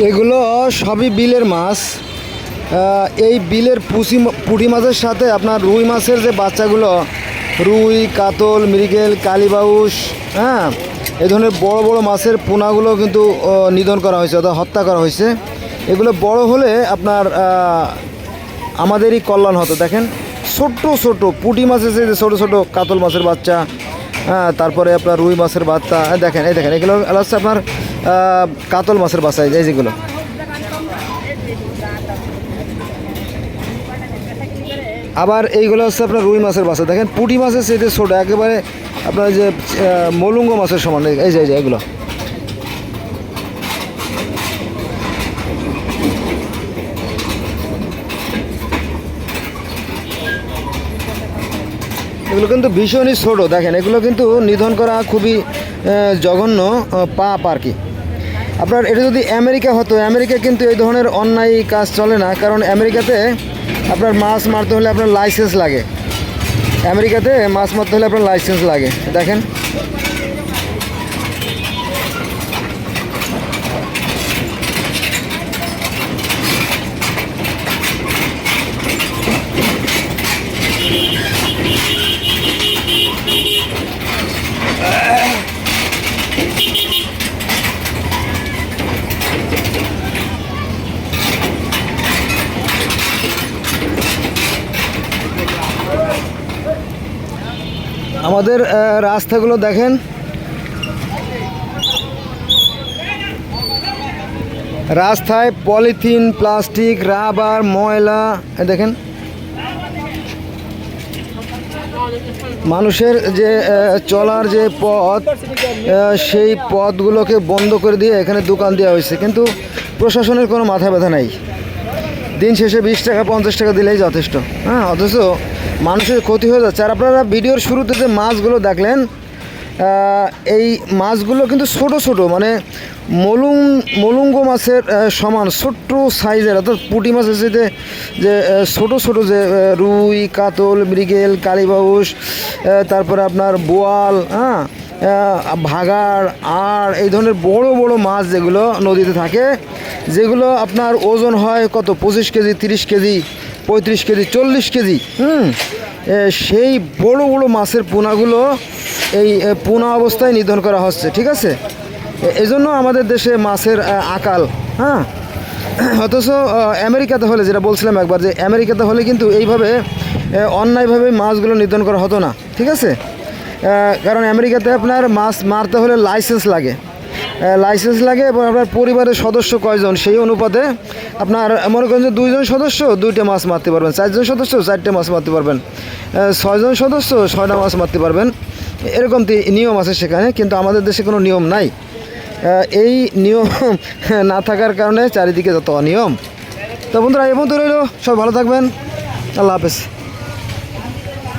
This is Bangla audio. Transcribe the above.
এগুলো সবই বিলের মাছ। এই বিলের পুষি পুঁটি মাছের সাথে আপনার রুই মাছের যে বাচ্চাগুলো, রুই, কাতল, মৃগেল কালীবাউস হ্যাঁ এই ধরনের বড় বড় মাছের পোনাগুলো কিন্তু নিধন করা হয়েছে অর্থাৎ হত্যা করা হয়েছে। এগুলো বড় হলে আপনার আমাদেরই কল্যাণ হতো। দেখেন, ছোট্ট ছোট পুঁটি মাছের যে ছোটো ছোটো কাতল মাছের বাচ্চা হ্যাঁ তারপরে আপনার রুই মাছের বাচ্চা, দেখেন, এই দেখেন, এগুলো হচ্ছে আপনার কাতল মাছের বাসায়, এই যেগুলো। আবার এইগুলো হচ্ছে আপনার রুই মাছের বাসা। দেখেন, পুঁটি মাছের সেটা ছোটো, একেবারে আপনার যে মলুঙ্গ মাছের সমান। এই যে এগুলো। এগুলো কিন্তু ভীষণই ছোটো, দেখেন। এগুলো কিন্তু নিধন করা খুবই জঘন্য পাপ আর কি। আপনার, এটা যদি আমেরিকা হতো, আমেরিকা কিন্তু এই ধরনের অন্যায় কাজ চলে না, কারণ আমেরিকাতে আপনার মাছ মারতে হলে আপনার লাইসেন্স লাগে। আমেরিকাতে মাছ মারতে হলে আপনার লাইসেন্স লাগে। দেখেন। আমাদের রাস্তাগুলো দেখেন। রাস্তায় পলিথিন, প্লাস্টিক, রাবার, ময়লা দেখেন। মানুষের যে চলার যে পথ সেই পথগুলোকে বন্ধ করে দিয়ে এখানে দোকান দেওয়া হয়েছে। কিন্তু প্রশাসনের কোনো মাথা ব্যথা নাই। দিন শেষে বিশ টাকা, পঞ্চাশ টাকা দিলেই যথেষ্ট। হ্যাঁ অথচ মানুষের ক্ষতি হয়ে যাচ্ছে। আর আপনারা ভিডিওর শুরুতে যে মাছগুলো দেখলেন এই মাছগুলো কিন্তু ছোট ছোট মানে মলুং, মলুঙ্গ মাছের সমান, ছোট্ট সাইজের, অর্থাৎ পুঁটি মাছের সাথে যে ছোট ছোট যে রুই, কাতল, মৃগেল, কালীবাউস তারপরে আপনার বোয়াল হ্যাঁ ভাগাড় আর এই ধরনের বড় বড় মাছ যেগুলো নদীতে থাকে, যেগুলো আপনার ওজন হয় কত? পঁচিশ কেজি, তিরিশ কেজি পঁয়ত্রিশ কেজি, চল্লিশ কেজি। হুম? সেই বড় বড় মাছের পোনাগুলো এই পোনা অবস্থায় নিধন করা হচ্ছে, ঠিক আছে? এ- এই জন্য আমাদের দেশে মাছের আকাল হ্যাঁ? অথচ আমেরিকাতে হলে, যেটা বলছিলাম একবার যে, আমেরিকাতে হলে কিন্তু এইভাবে অন্যায়ভাবে মাছগুলো নিধন করা হতো না, ঠিক আছে? কারণ আমেরিকাতে আপনার মাছ মারতে হলে লাইসেন্স লাগে লাইসেন্স লাগে এবং আপনার পরিবারের সদস্য কয়জন সেই অনুপাতে আপনার, মনে করেন যে দুইজন সদস্য, দুইটা মাছ মারতে পারবেন। চারজন সদস্য, চারটে মাছ মারতে পারবেন। ছয়জন সদস্য, ছয়টা মাছ মারতে পারবেন। এরকম নিয়ম আছে সেখানে, কিন্তু আমাদের দেশে কোনো নিয়ম নাই। এই নিয়ম না থাকার কারণে চারিদিকে যত অনিয়ম। তো বন্ধুরা এবং তো রইল। সব ভালো থাকবেন। আল্লাহ হাফেজ।